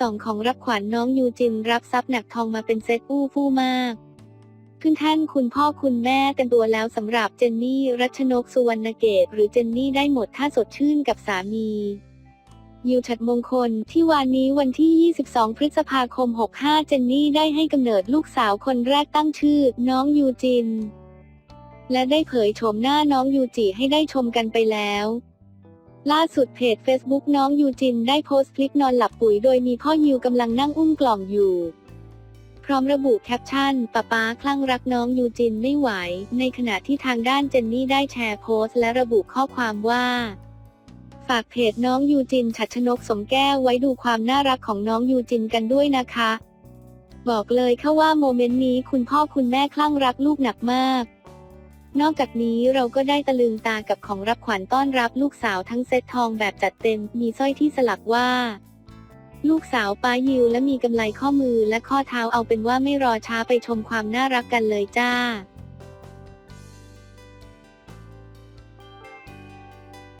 สองของรับขวัญน้องยูจินรับทรัพย์หนักทองมาเป็นเซตอู้ฟู่มาก ขึ้นท่านคุณพ่อคุณแม่เต็มตัวแล้วสำหรับเจนนี่รัชนกสุวรรณเกต หรือเจนนี่ได้หมดถ้าสดชื่นกับสามียิวฉัดมงคลที่วานนี้วันที่ 22 พฤษภาคม 65 เจนนี่ได้ให้กำเนิดลูกสาวคนแรกตั้งชื่อ น้องยูจิน และได้เผยโฉมหน้าน้องยูจิให้ได้ชมกันไปแล้ว ล่าสุดเพจ Facebook น้องยูจินได้โพสต์คลิปนอนหลับปุ๋ยโดยมีพ่อยิวกำลังนั่งอุ้มกล่องอยู่ พร้อมระบุแคปชั่นป้าป๊าคลั่งรักน้องยูจินไม่ไหว ในขณะที่ทางด้านเจนนี่ได้แชร์โพสต์และระบุข้อความว่า ฝากเพจน้องยูจินฉัดชนกสมแก้วไว้ดูความน่ารักของน้องยูจินกันด้วยนะคะ บอกเลยค่ะว่าโมเมนต์นี้คุณพ่อคุณแม่คลั่งรักลูกหนักมาก นอกจากนี้เราก็ได้ตะลึงตากับของรับขวัญต้อนรับลูกสาวทั้งเซตทองแบบจัดเต็ม มีสร้อยที่สลักว่า ลูกสาวป้ายิวและมีกำไลข้อมือและข้อเท้าเอาเป็นว่าไม่รอช้าไปชมความน่ารักกันเลยจ้า